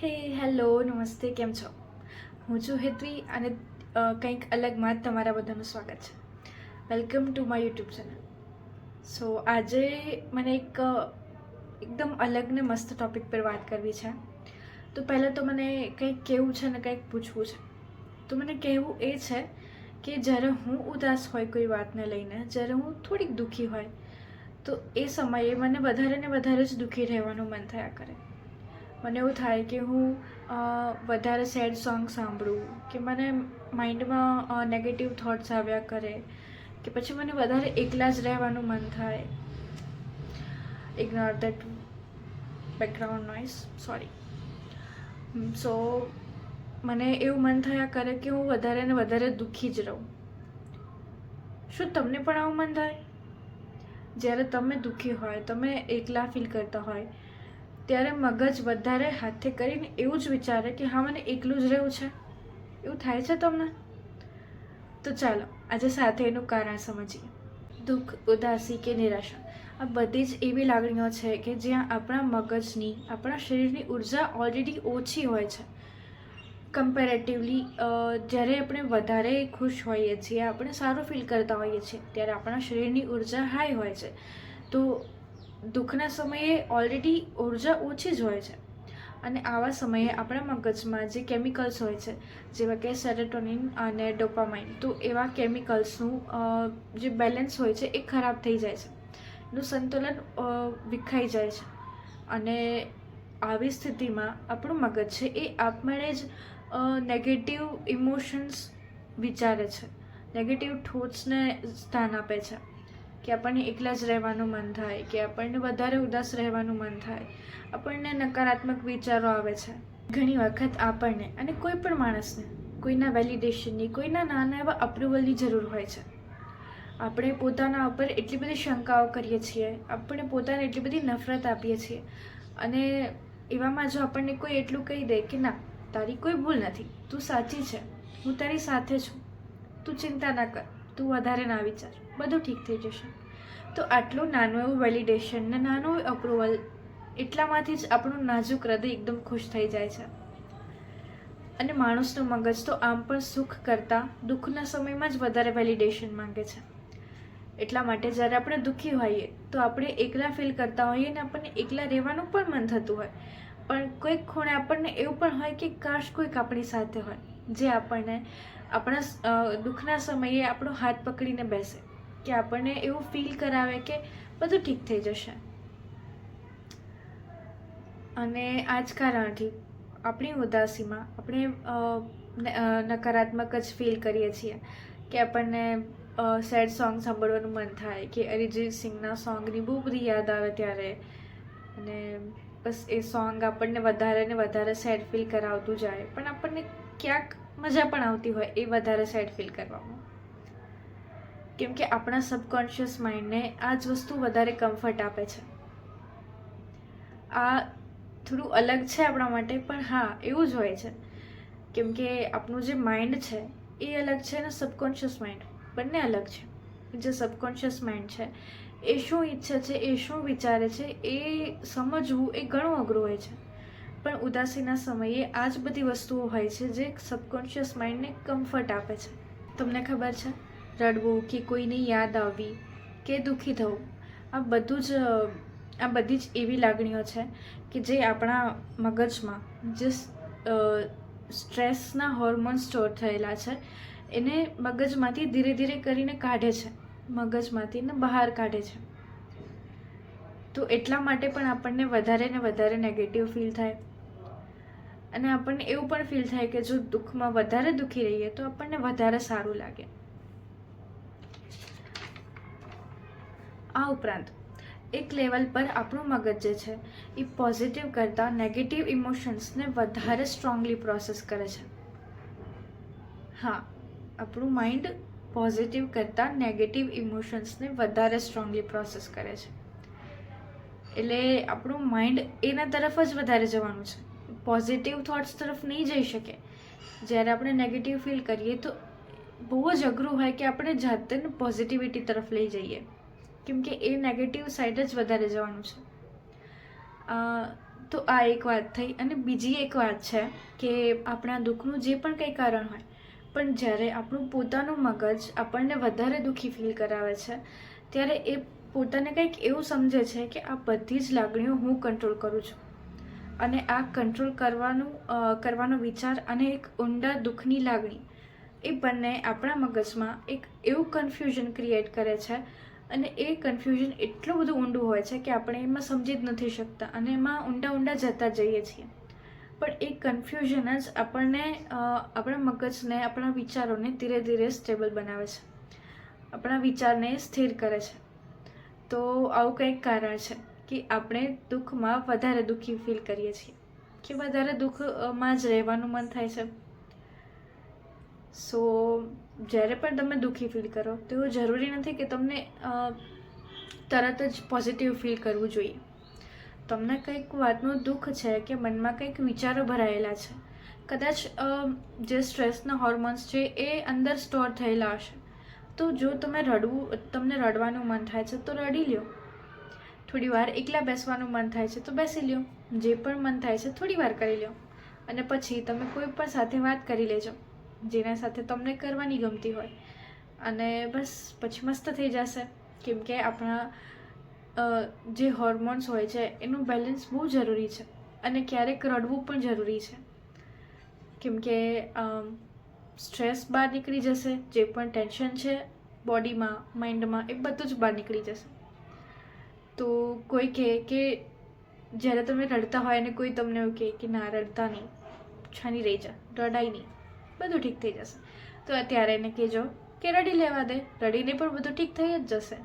હે, હેલો, નમસ્તે, કેમ છો? હું છું હેતવી અને કંઈક અલગમાં તમારા બધાનું સ્વાગત છે. Welcome to my YouTube channel so આજે મને એક એકદમ અલગ ને મસ્ત ટોપિક પર વાત કરવી છે. તો પહેલાં તો મને કંઈક કહેવું છે ને કંઈક પૂછવું છે. તો મને કહેવું એ છે કે જ્યારે હું ઉદાસ હોય કોઈ વાતને લઈને, જ્યારે હું થોડીક દુઃખી હોય, તો એ સમયે મને વધારે ને વધારે જ દુઃખી રહેવાનું મન થયા કરે. મને એવું થાય કે હું વધારે સેડ સોંગ સાંભળું, કે મને માઇન્ડમાં નેગેટિવ થોટ્સ આવ્યા કરે, કે પછી મને વધારે એકલા જ રહેવાનું મન થાય. Ignore that background noise sorry so મને એવું મન થયા કરે કે હું વધારે ને વધારે દુઃખી જ રહું. શું તમને પણ આવું મન થાય? જ્યારે તમે દુઃખી હોય, તમે એકલા ફીલ કરતા હોય ત્યારે મગજ વધારે હાથે કરીને એવું જ વિચારે કે હા, મને એકલું જ રહેવું છે. એવું થાય છે તમને? તો ચાલો, આજે સાથે એનું કારણ સમજીએ. દુઃખ, ઉદાસી કે નિરાશા. આ બધી જ એવી લાગણીઓ છે કે જ્યાં આપણા મગજની, આપણા શરીરની ઊર્જા ઓલરેડી ઓછી હોય છે. કમ્પેરેટિવલી જ્યારે આપણે વધારે ખુશ હોઈએ છીએ, આપણે સારું ફીલ કરતા હોઈએ છીએ, ત્યારે આપણા શરીરની ઊર્જા હાઈ હોય છે. તો દુઃખના સમયે ઓલરેડી ઊર્જા ઓછી જ હોય છે. અને આવા સમયે આપણા મગજમાં જે કેમિકલ્સ હોય છે, જેવા કે સેરેટોનિન અને ડોપામાઇન તો એવા કેમિકલ્સનું જે બેલેન્સ હોય છે એ ખરાબ થઈ જાય છે. નું સંતુલન વિખાઈ જાય છે. અને આવી સ્થિતિમાં આપણું મગજ છે એ આપમેળે જ નેગેટિવ ઇમોશન્સ વિચારે છે. નેગેટિવ થોટ્સને સ્થાન આપે છે. કે આપણને એકલા જ રહેવાનું મન થાય, કે આપણને વધારે ઉદાસ રહેવાનું મન થાય, આપણને નકારાત્મક વિચારો આવે છે. ઘણી વખત આપણને અને કોઈ પણ માણસને કોઈના વેલિડેશનની કોઈના નાના એવા અપ્રુવલની જરૂર હોય છે. આપણે પોતાના ઉપર એટલી બધી શંકાઓ કરીએ છીએ, આપણે પોતાને એટલી બધી નફરત આપીએ છીએ અને એવામાં જો આપણને કોઈ એટલું કહી દે કે ના, તારી કોઈ ભૂલ નથી, તું સાચી છે, હું તારી સાથે છું, તું ચિંતા ના કર, તું વધારે ના વિચાર, બધું ઠીક થઈ જશે. તો આટલું નાનું એવું વેલિડેશન ને નાનું એવું અપ્રુવલ એટલામાંથી જ આપણું નાજુક હૃદય એકદમ ખુશ થઈ જાય છે. અને માણસનું મગજ તો આમ પણ સુખ કરતાં દુઃખના સમયમાં જ વધારે વેલિડેશન માંગે છે. એટલા માટે જ્યારે આપણે દુઃખી હોઈએ, તો આપણે એકલા ફીલ કરતા હોઈએ ને આપણને એકલા રહેવાનું પણ મન થતું હોય. પણ કોઈક ખૂણે આપણને એવું પણ હોય કે કાશ કોઈક આપણી સાથે હોય, જે આપણને આપણા દુઃખના સમયે આપણો હાથ પકડીને બેસે. કે આપણને એવું ફીલ કરાવે કે બધું ઠીક થઈ જશે. અને આ જ કારણથી આપણી ઉદાસીમાં આપણે નકારાત્મક જ ફીલ કરીએ છીએ કે આપણને સેડ સોંગ સાંભળવાનું મન થાય, કે અરિજીત સિંગના સોંગની બહુ બધી યાદ આવે ત્યારે. અને બસ એ સોંગ આપણને વધારે ને વધારે સેડ ફીલ કરાવતું જાય. પણ આપણને ક્યાંક મજા પણ આવતી હોય એ વધારે સેડ ફીલ કરવામાં. કેમ કે આપણા સબકોન્શિયસ માઇન્ડને આ જ વસ્તુ વધારે કમ્ફર્ટ આપે છે. આ થોડું અલગ છે આપણા માટે, પણ હા, એવું જ હોય છે. કેમ કે આપણું જે માઇન્ડ છે, એ અલગ છે અને સબકોન્શિયસ માઇન્ડ બંને અલગ છે. જે સબકોન્શિયસ માઇન્ડ છે, એ શું ઈચ્છે છે, એ શું વિચારે છે, એ સમજવું એ ઘણું અઘરું હોય છે. પણ ઉદાસીના સમયે આ જ બધી વસ્તુઓ હોય છે જે સબકોન્શિયસ માઇન્ડને કમ્ફર્ટ આપે છે. તમને ખબર છે? રડવું કે કોઈની યાદ આવવી કે દુઃખી થવું, આ બધું જ, આ બધી જ એવી લાગણીઓ છે કે જે આપણા મગજમાં જે સ્ટ્રેસના હોર્મોન સ્ટોર થયેલા છે, એને મગજમાંથી ધીરે ધીરે કરીને કાઢે છે, મગજમાંથી ને બહાર કાઢે છે. તો એટલા માટે પણ આપણને વધારે ને વધારે નેગેટિવ ફીલ થાય. અને આપણને એવું પણ ફીલ થાય કે જો દુઃખમાં વધારે દુઃખી રહીએ તો આપણને વધારે સારું લાગે. આ ઉપરાંત, એક લેવલ પર આપણું મગજ જે છે, એ પોઝિટિવ કરતાં નેગેટિવ ઇમોશન્સને વધારે સ્ટ્રોંગલી પ્રોસેસ કરે છે. હા, આપણું માઇન્ડ પોઝિટિવ કરતાં નેગેટિવ ઇમોશન્સને વધારે સ્ટ્રોંગલી પ્રોસેસ કરે છે. એટલે આપણું માઇન્ડ એના તરફ જ વધારે જવાનું છે. પોઝિટિવ થોટ્સ તરફ નહીં જઈ શકે. જ્યારે આપણે નેગેટિવ ફીલ કરીએ તો બહુ જ અઘરું હોય કે આપણે જાતે પોઝિટિવિટી તરફ લઈ જઈએ. કેમ કે એ નેગેટિવ સાઈડ જ વધારે જવાનું છે. તો આ એક વાત થઈ અને બીજી એક વાત છે કે આપણા દુઃખનું જે પણ કંઈ કારણ હોય, પણ જ્યારે આપણું પોતાનું મગજ આપણને વધારે દુઃખી ફીલ કરાવે છે, ત્યારે એ પોતાને કંઈક એવું સમજે છે કે આ બધી જ લાગણીઓ હું કંટ્રોલ કરું છું. અને આ કંટ્રોલ કરવાનું કરવાનો વિચાર અને એક ઊંડા દુઃખની લાગણી એ બંને આપણા મગજમાં એક એવું કન્ફ્યુઝન ક્રિએટ કરે છે અને એ કન્ફ્યુઝન એટલું બધું ઊંડું હોય છે કે આપણે એમાં સમજી જ નથી શકતા અને એમાં ઊંડા ઊંડા જતા જઈએ છીએ. પણ એ કન્ફ્યુઝન જ આપણને આપણા મગજને, આપણા વિચારોને ધીરે ધીરે સ્ટેબલ બનાવે છે. આપણા વિચારને સ્થિર કરે છે. તો આવું કંઈક કારણ છે કે આપણે દુઃખમાં વધારે દુઃખી ફીલ કરીએ છીએ. કે વધારે દુઃખમાં જ રહેવાનું મન થાય છે. સો જ્યારે પણ તમે દુઃખી ફીલ કરો, તો એવું જરૂરી નથી કે તમને તરત જ પોઝિટિવ ફીલ કરવું જોઈએ. તમને કંઈક વાતનું દુઃખ છે કે મનમાં કંઈક વિચારો ભરાયેલા છે, કદાચ જે સ્ટ્રેસના હોર્મોન્સ છે એ અંદર સ્ટોર થયેલા હશે, તો જો તમે રડવું, તમને રડવાનું મન થાય છે તો રડી લ્યો. થોડી વાર એકલા બેસવાનું મન થાય છે તો બેસી લ્યો. જે પણ મન થાય છે થોડી વાર કરી લ્યો. અને પછી તમે કોઈ પણ સાથે વાત કરી લેજો. જેના સાથે તમને કરવાની ગમતી હોય. અને બસ પછી મસ્ત થઈ જશે. કેમ કે આપણા જે હોર્મોન્સ હોય છે, એનું બેલેન્સ બહુ જરૂરી છે. અને ક્યારેક રડવું પણ જરૂરી છે. કેમ કે સ્ટ્રેસ બહાર નીકળી જશે, જે પણ ટેન્શન છે બોડીમાં માઇન્ડમાં એ બધું જ બહાર નીકળી જશે. તો કોઈ કહે કે, જ્યારે તમે રડતા હોય અને કોઈ તમને એવું કહે કે, ના, રડતા નહીં. છાની રહી જા. રડાય નહીં. બધું ઠીક થઈ જશે. તો અત્યારે એને કહેજો કે રડી લેવા દે. રડીને પણ બધું ઠીક થઈ જ જશે.